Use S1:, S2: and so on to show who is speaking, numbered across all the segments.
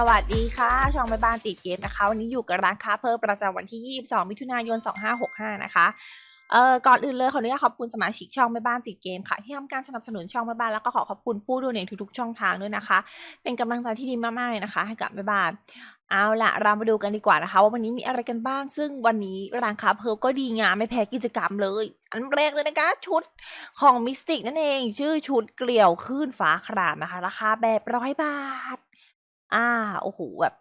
S1: สวัสดีค่ะช่องแม่บ้านติดเกมนะคะ วันนี้อยู่กับร้านค้าเพิ่มประจำวันที่ 22 มิถุนายน 2565 นะคะเอ่อก่อนอื่นเลยขออนุญาตขอบคุณสมาชิกช่องแม่บ้านติดเกมค่ะ ที่ทำการสนับสนุนช่องแม่บ้านแล้วก็ขอขอบคุณผู้ดูในทุกๆช่องทางด้วยนะคะ เป็นกำลังใจที่ดีมากๆเลยนะคะ ให้กับแม่บ้าน เอาละเรามาดูกันดีกว่านะคะ ว่าวันนี้มีอะไรกันบ้าง ซึ่งวันนี้ร้านค้าเพิ่มก็ดีงามไม่แพ้กิจกรรมเลย อันแรกเลยนะคะ ชุดของมิสติกนั่นเอง ชื่อชุดเกลียวคลื่นฟ้าครามนะคะราคาแบบร้อยบาท อ่า โอ้โห แบบ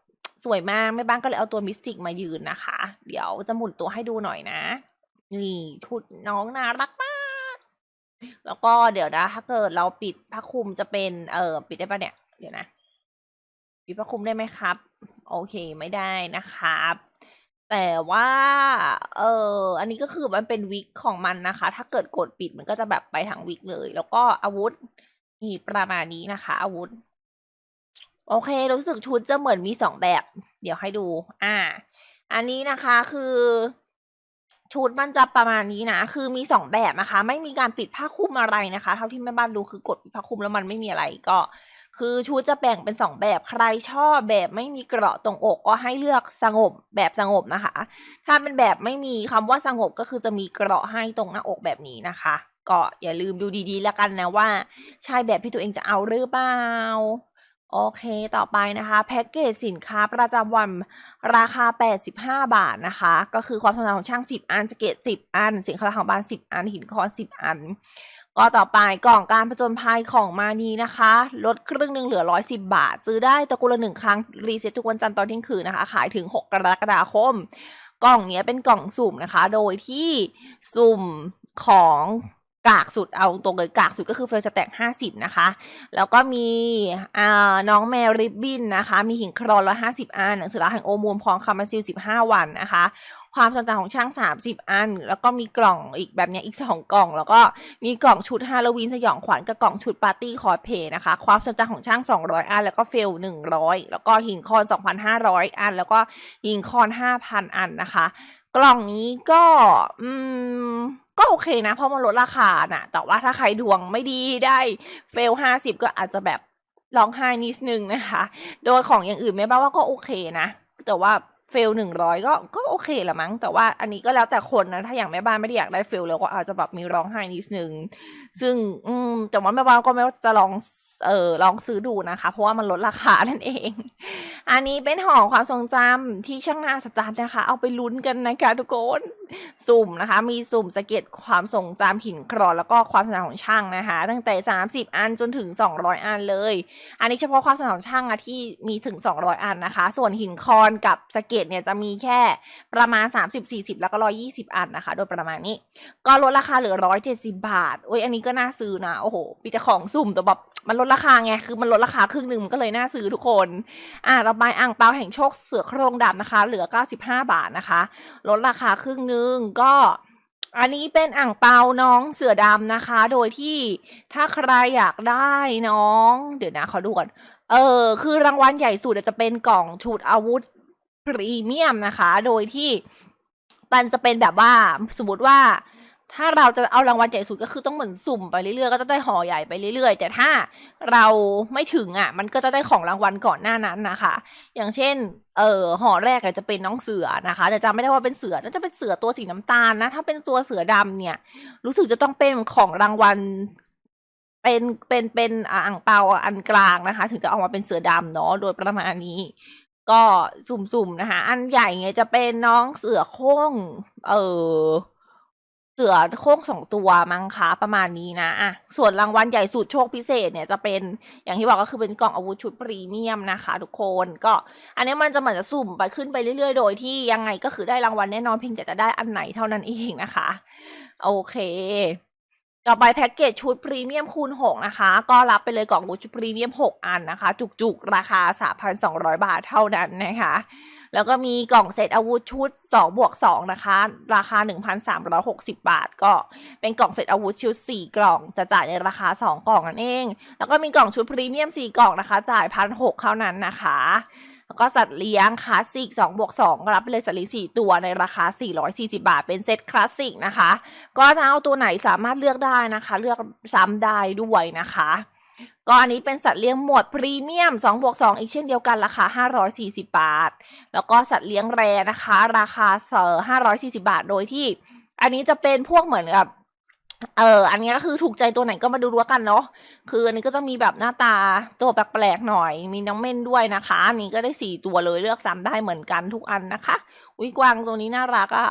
S1: สวยมาก แม่บ้านก็เลยเอาตัวมิสติกมายืนนะคะ เดี๋ยวจะหมุนตัวให้ดูหน่อยนะ นี่ชุดน้องน่ารักมาก แล้วก็เดี๋ยวนะ ถ้าเกิดเราปิดผ้าคลุมจะเป็น เออ ปิดได้ปะเนี่ย เดี๋ยวนะ ปิดผ้าคลุมได้ไหมครับ โอเค ไม่ได้นะครับแต่ว่า เอออันนี้ก็คือมันเป็นวิกของมันนะคะ ถ้าเกิดกดปิดมันก็จะแบบไปทางวิกเลย แล้วก็อาวุธนี่ประมาณนี้นะคะ อาวุธ โอเค รู้สึกชุดจะเหมือนมีสองแบบ เดี๋ยวให้ดู อ่า อันนี้นะคะคือชุดมันจะประมาณนี้นะ คือมีสองแบบนะคะ ไม่มีการปิดผ้าคลุมอะไรนะคะ เท่าที่แม่บ้านดูคือกดปิดผ้าคลุมแล้วมันไม่มีอะไรก็ คือชุดจะแบ่งเป็นสองแบบ ใครชอบแบบไม่มีเกราะตรงอกก็ให้เลือกสงบแบบสงบนะคะ ถ้าเป็นแบบไม่มีคำว่าสงบก็คือจะมีเกราะให้ตรงหน้าอกแบบนี้นะคะ ก็อย่าลืมดูดีๆ แล้วกันนะว่า ใช่แบบที่ตัวเองจะเอาหรือเปล่า โอเค ต่อไปนะคะแพ็กเกจสินค้าประจำวันราคา 85 บาทนะคะ ก็คือความสำคัญของช่าง 10 อันสเกต 10 อัน สินค้าของบ้าน 10 อัน หินคอน 10 อัน ก็ต่อไปกล่องการผจญภัยของมานีนะคะ ลดครึ่งหนึ่งเหลือ 110 บาท ซื้อได้ตะกุละหนึ่งครั้ง รีเซ็ตทุกวันจันทร์ตอนเที่ยงคืนนะคะ ขายถึง 6 กรกฎาคม กล่องเนี้ยเป็นกล่องสุ่มนะคะ โดยที่สุ่มของ กากสุดเอาตรงเลยกากสุดก็คือเฟลสแต็กห้าสิบนะคะ แล้วก็มีน้องแมวริบบินนะคะ มีหินครอนร้อยห้าสิบอันหนังสือราแห่งโอมูลพร้อมคำมันซิลสิบห้าวันนะคะความสนใจของช่างสามสิบอัน แล้วก็มีกล่องอีกแบบนี้อีกสองกล่อง แล้วก็มีกล่องชุดฮาโลวีนสยองขวัญกับกล่องชุดปาร์ตี้คอร์เพย์นะคะ ความสนใจของช่างสองร้อยอัน แล้วก็เฟลหนึ่งร้อยแล้วก็หินคอนสองพันห้าร้อยอัน แล้วก็หินคอนห้าพันอันนะคะ กล่องนี้ก็อืมก็โอเคนะ เพราะมันลดราคาน่ะ แต่ว่าถ้าใครดวงไม่ดีได้เฟลห้าสิบก็อาจจะแบบร้องไห้นิดนึงนะคะ โดยของอย่างอื่นไม่บ้าว่าก็โอเคนะ แต่ว่าเฟลหนึ่งร้อยก็ก็โอเคละมั้ง แต่ว่าอันนี้ก็แล้วแต่คนนะ ถ้าอย่างแม่บ้านไม่ได้อยากได้เฟลแล้วก็อาจจะแบบมีร้องไห้นิดนึง ซึ่งอืมแต่ว่าแม่บ้านก็ไม่จะลองเออลองซื้อดูนะคะ เพราะว่ามันลดราคานั่นเอง อันนี้เป็นห่อความทรงจำที่ช่างน่าสัจจ์นะคะ เอาไปลุ้นกันนะคะทุกคน สุ่มนะคะ มีสุ่มสะเก็ดความทรงจำหินครอนแล้วก็ความสนามของช่างนะคะ ตั้งแต่ 30 อันจนถึง 200 อันเลย อันนี้เฉพาะความสนามของช่างอะที่มีถึง 200 อันนะคะ ส่วนหินคอนกับสะเก็ดเนี่ยจะมีแค่ประมาณ 30-40 แล้วก็ 120 อันนะคะ โดยประมาณนี้ ก็ลดราคาเหลือ 170 บาทโอ้ยอันนี้ก็น่าซื้อนะโอ้โหมีแต่ของสุ่มแต่แบบมันลดราคาไงคือมันลดราคาครึ่งหนึ่งมันก็เลยน่าซื้อทุกคน อ่าต่อไปอ่างเปาแห่งโชคเสือโครงดำนะคะ เหลือ 95 บาทนะคะลดราคาครึ่งหนึ่งก็อันนี้เป็นอ่างเปาน้องเสือดำนะคะ โดยที่ถ้าใครอยากได้น้อง เดี๋ยวนะขอดูก่อนเออ คือรางวัลใหญ่สุดจะเป็นกล่องชุดอาวุธพรีเมียมนะคะ โดยที่มันจะเป็นแบบว่าสมมติว่า ถ้าเราจะเอารางวัลใหญ่สุดก็คือต้องเหมือนสุ่มไปเรื่อยๆก็จะได้ห่อใหญ่ไปเรื่อยๆ แต่ถ้าเราไม่ถึงอะ มันก็จะได้ของรางวัลก่อนหน้านั้นนะคะ อย่างเช่น เออห่อแรกอาจจะเป็นน้องเสือนะคะ แต่จำไม่ได้ว่าเป็นเสือน่าจะเป็นเสือตัวสีน้ำตาลนะ ถ้าเป็นตัวเสือดำเนี่ย รู้สึกจะต้องเป็นของรางวัลเป็นเป็นเป็นอ่างเปาอันกลางนะคะ ถึงจะออกมาเป็นเสือดำเนาะโดยประมาณนี้ก็สุ่มๆนะคะ อันใหญ่ไงจะเป็นน้องเสือโคร่งเออ เสือโคร่งสองตัวมั้งคะประมาณนี้นะอะส่วนรางวัลใหญ่สุดโชคพิเศษเนี่ยจะเป็นอย่างที่บอกก็คือเป็นกล่องอาวุธชุดพรีเมียมนะคะทุกคนก็ อันนี้มันจะเหมือนจะสุ่มไปขึ้นไปเรื่อยๆ โดยที่ยังไงก็คือได้รางวัลแน่นอนเพียงแต่จะได้อันไหนเท่านั้นเองนะคะ โอเคต่อไปแพ็กเกจชุดพรีเมียมคูณหกนะคะ ก็รับไปเลยกล่องอาวุธชุดพรีเมียมหกอันนะคะ จุกๆ ราคาสามพันสองร้อยบาทเท่านั้นนะคะ แล้วก็มีกล่องเซตอาวุธชุด2บวก2นะคะ ราคา 1,360 บาท ก็เป็นกล่องเซตอาวุธชุด 4 กล่อง จะจ่ายในราคา 2 กล่องนั่นเอง แล้วก็มีกล่องชุดพรีเมียม 4 กล่องนะคะ จ่ายพันหเท่านั้นนะคะ แล้วก็สัตว์เลี้ยงคลาสสิก2บวก2รับไปเลยสัตว์เลี้ยง4ตัวในราคา 440 บาท เป็นเซตคลาสสิกนะคะ ก็ถ้าเอาตัวไหนสามารถเลือกได้นะคะ เลือกซ้ำได้ด้วยนะคะ ก็อันนี้เป็นสัตว์เลี้ยงหมวดพรีเมียม2บวก2อีกเช่นเดียวกันราคา 540 บาท แล้วก็สัตว์เลี้ยงแรนะคะ ราคาเอ่อ540 บาทโดยที่ อันนี้จะเป็นพวกเหมือนกับเอออันนี้ก็คือถูกใจตัวไหนก็มาดูดูกันเนาะคืออันนี้ก็จะมีแบบหน้าตาตัวแปลกๆหน่อย มีน้องเม่นด้วยนะคะอันนี้ก็ได้สี่ตัวเลยเลือกซ้ำได้เหมือนกันทุกอันนะคะ อุ้ยกวางตัวนี้น่ารักอะ่ะ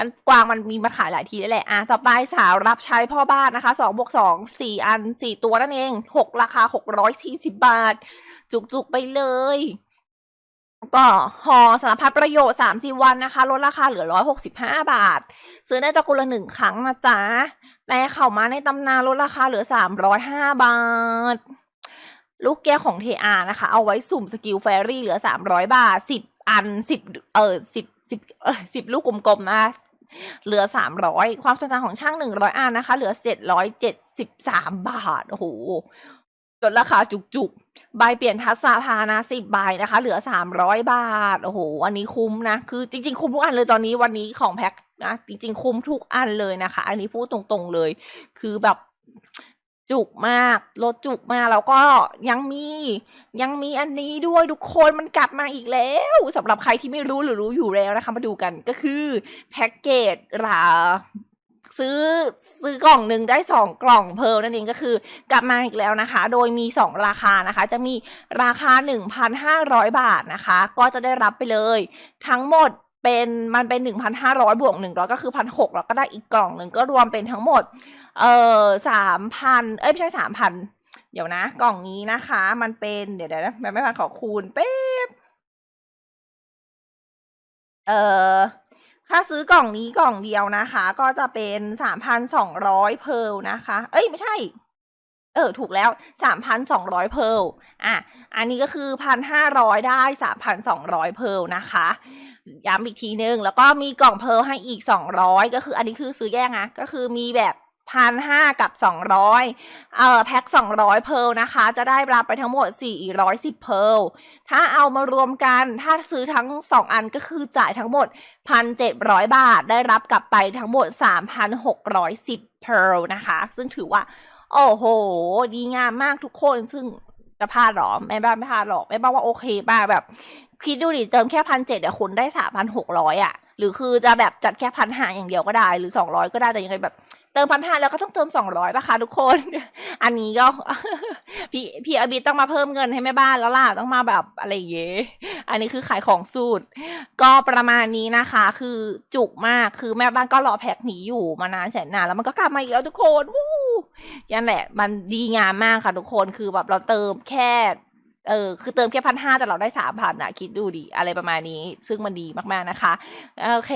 S1: อันกวางมันมีมาขายหลายทีแล้วแหละอะต่อไปสาวรับใช้พ่อบ้านนะคะสองบวกสองสี่อันสี่ตัวนั่นเองหกราคาหกร้อยสี่สิบบาท จุกๆไปเลยก็ห่อสารพัดประโยชน์สามสี่วันนะคะ ลดราคาเหลือร้อยหกสิบห้าบาท ซื้อได้จากคนละหนึ่งครั้งนะจ๊ะแต่เข้ามาในตำนานลดราคาเหลือสามร้อยห้าบาท ลูกแก้วของเทอานะคะ เอาไว้สุ่มสกิลแฟรี่เหลือสามร้อยบาทสิบอันสิบเออสิบสิบเออสิบลูกกลมๆนะ เหลือสามร้อยความสนใจของช่างหนึ่งร้อยอันนะคะ เหลือเจ็ดร้อยเจ็ดสิบสามบาท โอ้โหลดราคาจุกๆ ใบเปลี่ยนทัศพานะสิบใบนะคะ เหลือสามร้อยบาท โอ้โห อันนี้คุ้มนะ คือจริง ๆ คุ้มทุกอันเลยตอนนี้วันนี้ของแพ็คนะ จริง ๆ คุ้มทุกอันเลยนะคะ อันนี้พูดตรงๆเลย คือแบบ จุกมากลดจุกมากแล้วก็ยังมียังมีอันนี้ด้วยทุกคนมันกลับมาอีกแล้วสำหรับใครที่ไม่รู้หรือรู้อยู่แล้วนะคะ มาดูกันก็คือแพ็กเกจราซื้อซื้อกล่องหนึ่งได้สองกล่องเพลนั่นเองก็คือกลับมาอีกแล้วนะคะ โดยมีสองราคานะคะ จะมีราคาหนึ่งพันห้าร้อยบาทนะคะ ก็จะได้รับไปเลย ทั้งหมด เป็นมันเป็นหนึ่งพันห้าร้อยบวกหนึ่งร้อยก็คือพันหกแล้วก็ได้อีกกล่องหนึ่งก็รวมเป็นทั้งหมด เออสามพันเอ้ยไม่ใช่สามพันเดี๋ยวนะ กล่องนี้นะคะ มันเป็นเดี๋ยวเดี๋ยวนะแบบไม่พันขอคูณเป๊บเออถ้าซื้อกล่องนี้กล่องเดียวนะคะ ก็จะเป็นสามพันสองร้อยเพลนะคะ เอ้ยไม่ใช่ เออ ถูกแล้วสามพันสองร้อยเพลอะ อันนี้ก็คือพันห้าร้อยได้สามพันสองร้อยเพลนะคะ ย้ำอีกทีนึง แล้วก็มีกล่องเพลให้อีกสองร้อยก็คืออันนี้คือซื้อแยกนะ ก็คือมีแบบพันห้ากับสองร้อยเอ่อแพ็คสองร้อยเพลนะคะ จะได้รับไปทั้งหมดสี่ร้อยสิบเพลถ้าเอามารวมกันถ้าซื้อทั้งสองอันก็คือจ่ายทั้งหมดพันเจ็ดร้อยบาท ได้รับกลับไปทั้งหมดสามพันหกร้อยสิบเพลนะคะ ซึ่งถือว่า โอ้โห ดีงามมากทุกคนซึ่งจะพลาดหรอแม่บ้านไม่พลาดหรอกแม่บ้านว่าโอเคมาแบบ คิดดูดิเติมแค่พันเจ็ดเดี๋ยวคุณได้สามพันหกร้อยอะหรือคือจะแบบจัดแค่พันห้าอย่างเดียวก็ได้ หรือสองร้อยก็ได้แต่ยังไงแบบเติมพันห้าแล้วก็ต้องเติมสองร้อยป่ะคะทุกคน อันนี้ก็ พี่พี่อบิต้องมาเพิ่มเงินให้แม่บ้านแล้วล่ะต้องมาแบบอะไรอย่างเงี้ยอันนี้คือขายของสูตร ก็ประมาณนี้นะคะ คือจุกมากคือแม่บ้านก็รอแพ็คหนีอยู่มานานแสนนานแล้วมันก็กลับมาอีกแล้วทุกคนวู้ ยันแหละ มันดีงามมากค่ะทุกคนคือแบบเราเติมแค่ เออคือเติมแค่พันห้าแต่เราได้สามพันอะคิดดูดิอะไรประมาณนี้ ซึ่งมันดีมากๆนะคะ โอเค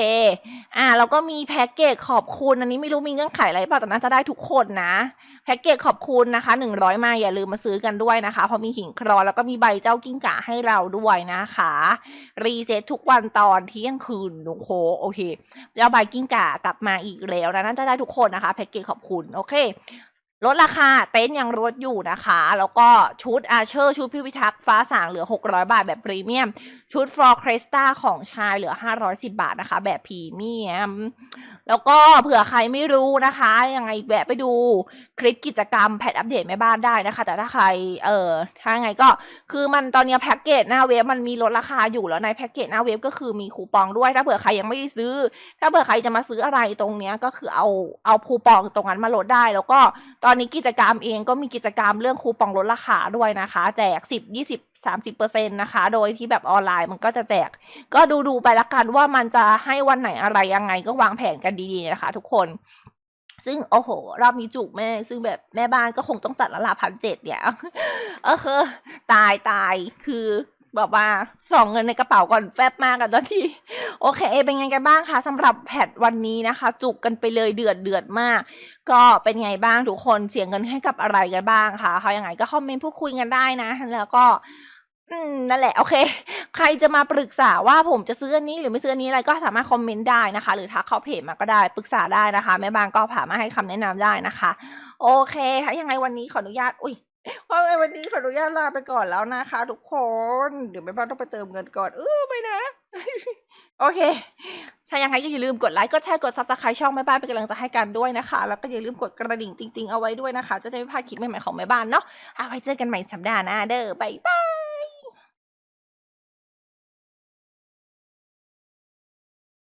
S1: อ่าแล้วก็มีแพ็กเกจขอบคุณอันนี้ไม่รู้มีเงื่อนไขอะไรเปล่าแต่น่าจะได้ทุกคนนะแพ็กเกจขอบคุณนะคะหนึ่งร้อยมาอย่าลืมมาซื้อกันด้วยนะคะ เพราะมีหิ่งครอแล้วก็มีใบเจ้ากิ้งก่าให้เราด้วยนะคะ รีเซ็ตทุกวันตอนเที่ยงคืนโอ้โหโอเคแล้วใบกิ้งก่ากลับมาอีกแล้วนะน่าจะได้ทุกคนนะคะแพ็กเกจขอบคุณโอเค ลดราคาเต็นท์ยังลดอยู่นะคะ แล้วก็ชุดอาเชอร์ชุดพิพิทักษ์ฟ้าสางเหลือ 600 บาทแบบพรีเมียม ชุดฟลอร์คริสตาของชายเหลือ 510 บาทนะคะ แบบพรีเมียม แล้วก็เผื่อใครไม่รู้นะคะยังไงแวะไปดูคลิปกิจกรรมแพทอัปเดตแม่บ้านได้นะคะ แต่ถ้าใครเออถ้าไงก็คือมันตอนนี้แพ็กเกจหน้าเว็บมันมีลดราคาอยู่แล้วในแพ็กเกจหน้าเว็บก็คือมีคูปองด้วย ถ้าเผื่อใครยังไม่ได้ซื้อ ถ้าเผื่อใครจะมาซื้ออะไรตรงเนี้ยก็คือเอาเอาคูปองตรงนั้นมาลดได้แล้วก็ ตอนนี้กิจกรรมเองก็มีกิจกรรมเรื่องคูปองลดราคาด้วยนะคะ แจกสิบยี่สิบสามสิบเปอร์เซ็นต์นะคะ โดยที่แบบออนไลน์มันก็จะแจก ก็ดูดูไปละกันว่ามันจะให้วันไหนอะไรยังไงก็วางแผนกันดีๆนะคะ ทุกคน ซึ่งโอ้โหรอบนี้จุกแม่ ซึ่งแบบแม่บ้านก็คงต้องจัดละละพันเจ็ดเนี่ยเออคือตายตายคือ แบบว่าส่องเงินในกระเป๋าก่อนแฟบมากกันตอนที่ โอเค เป็นไงกันบ้างคะสำหรับแพทวันนี้นะคะ จุกกันไปเลยเดือดเดือดมาก ก็เป็นไงบ้างทุกคนเสียเงินให้กับอะไรกันบ้างคะเขายังไงก็คอมเมนต์พูดคุยกันได้นะ แล้วก็อืมนั่นแหละโอเค ใครจะมาปรึกษาว่าผมจะซื้ออันนี้หรือไม่ซื้ออันนี้อะไรก็สามารถคอมเมนต์ได้นะคะ หรือทักเข้าเพจมาก็ได้ปรึกษาได้นะคะแม่บางก็ผ่ามาให้คำแนะนำได้นะคะ โอเคถ้ายังไงวันนี้ขออนุญาตอุ้ย ว่าะวันนี้ขออนุญาตลาไปก่อนแล้วนะคะทุกคน เดี๋ยวแม่บ้านต้องไปเติมเงินก่อน เออไปนะ โอเค ถ้ายังไงก็อย่าลืมกดไลค์ กดแชร์ กดซับสไครต์ช่องแม่บ้านเป็นกำลังใจให้กันด้วยนะคะ แล้วก็อย่าลืมกดกระดิ่งติ๊งๆเอาไว้ด้วยนะคะ จะได้ไม่พลาดคลิปใหม่ๆของแม่บ้านเนาะ เอาไว้เจอกันใหม่สัปดาห์หน้าเด้อ บ๊ายบาย